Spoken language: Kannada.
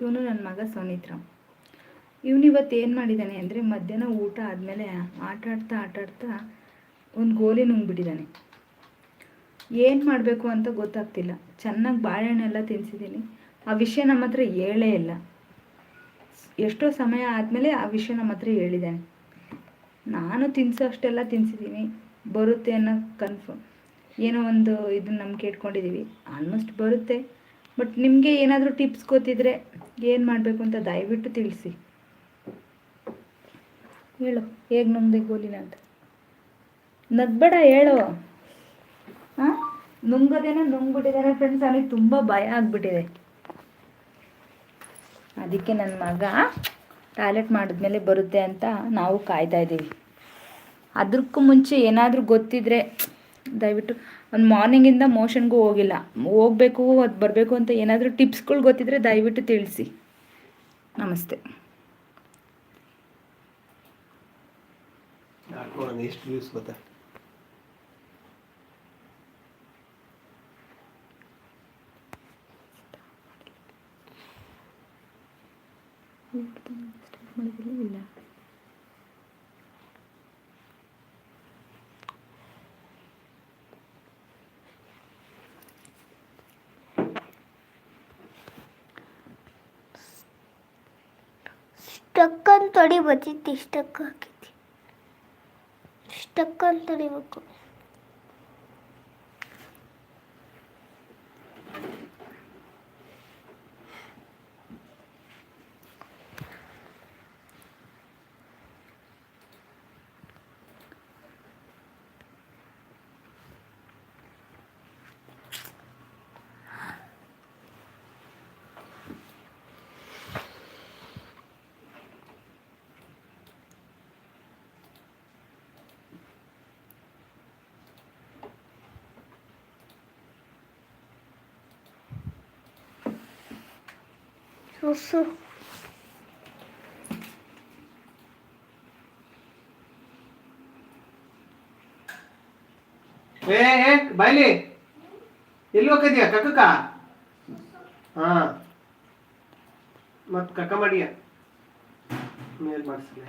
ಇವನು ನನ್ನ ಮಗ ಸೋನಿತ್ರಾಮ್ ಇವನು ಇವತ್ತು ಏನು ಮಾಡಿದ್ದಾನೆ ಅಂದರೆ ಮಧ್ಯಾಹ್ನ ಊಟ ಆದಮೇಲೆ ಆಟ ಆಡ್ತಾ ಆಟ ಆಡ್ತಾ ಒಂದು ಗೋಲಿ ನುಂಗ್ಬಿಟ್ಟಿದ್ದಾನೆ ಏನು ಮಾಡಬೇಕು ಅಂತ ಗೊತ್ತಾಗ್ತಿಲ್ಲ. ಚೆನ್ನಾಗಿ ಬಾಳೆಹಣ್ಣೆಲ್ಲ ತಿನ್ಸಿದ್ದೀನಿ ಆ ವಿಷಯ ನಮ್ಮ ಹತ್ರ ಹೇಳೇ ಇಲ್ಲ. ಎಷ್ಟೋ ಸಮಯ ಆದಮೇಲೆ ಆ ವಿಷಯ ನಮ್ಮ ಹತ್ರ ಹೇಳಿದ್ದಾನೆ ನಾನು ತಿನ್ಸೋ ಅಷ್ಟೆಲ್ಲ ತಿನ್ಸಿದ್ದೀನಿ ಬರುತ್ತೆ ಅನ್ನೋ ಕನ್ಫರ್ಮ್ ಏನೋ ಒಂದು ಇದನ್ನ ನಂಬಿಕೆ ಇಟ್ಕೊಂಡಿದ್ದೀವಿ ಆಲ್ಮೋಸ್ಟ್ ಬರುತ್ತೆ. ಬಟ್ ನಿಮಗೆ ಏನಾದರೂ ಟಿಪ್ಸ್ ಗೊತ್ತಿದ್ರೆ ಏನು ಮಾಡಬೇಕು ಅಂತ ದಯವಿಟ್ಟು ತಿಳಿಸಿ. ಹೇಳು, ಹೇಗೆ ನುಂಗ್ದೆ ಗೋಲಿನ ಅಂತ. ನಗ್ಬೇಡ ಹೇಳು. ಹಾಂ ನುಂಗೋದೇನೋ ನುಂಗ್ಬಿಟ್ಟಿದ್ದಾರೆ ಫ್ರೆಂಡ್ಸ್ ಅವನಿಗೆ ತುಂಬ ಭಯ ಆಗಿಬಿಟ್ಟಿದೆ. ಅದಕ್ಕೆ ನನ್ನ ಮಗ ಟಾಯ್ಲೆಟ್ ಮಾಡಿದ್ಮೇಲೆ ಬರುತ್ತೆ ಅಂತ ನಾವು ಕಾಯ್ತಾ ಇದ್ದೀವಿ. ಅದಕ್ಕೂ ಮುಂಚೆ ಏನಾದರೂ ಗೊತ್ತಿದ್ರೆ ದಯವಿಟ್ಟು ಒಂದು ಮಾರ್ನಿಂಗಿಂದ ಮೋಷನ್ಗೂ ಹೋಗಿಲ್ಲ. ಹೋಗಬೇಕು ಅದು ಬರಬೇಕು ಅಂತ ಏನಾದರೂ ಟಿಪ್ಸ್ಗಳು ಗೊತ್ತಿದ್ರೆ ದಯವಿಟ್ಟು ತಿಳಿಸಿ. ನಮಸ್ತೆ. ಇಲ್ಲ. ಸ್ಟಕ್ ಅಂತ ಹೊಡಿಬೋದಿತ್ತು ಸ್ಟಕ್ ಹಾಕಿದ್ದೆ ಸುಸು ಏ ಏ ಬಾಯ್ಲಿ. ಎಲ್ಲಿ ಹೋಗಿದ್ಯಾ ಕಕ್ಕಕ್ಕ? ಹಾ. ಮತ್ ಕಕ್ಕ ಮಾಡಿಯ ಮೇಲ್ ಮಾಡಿಸಲ್ಲ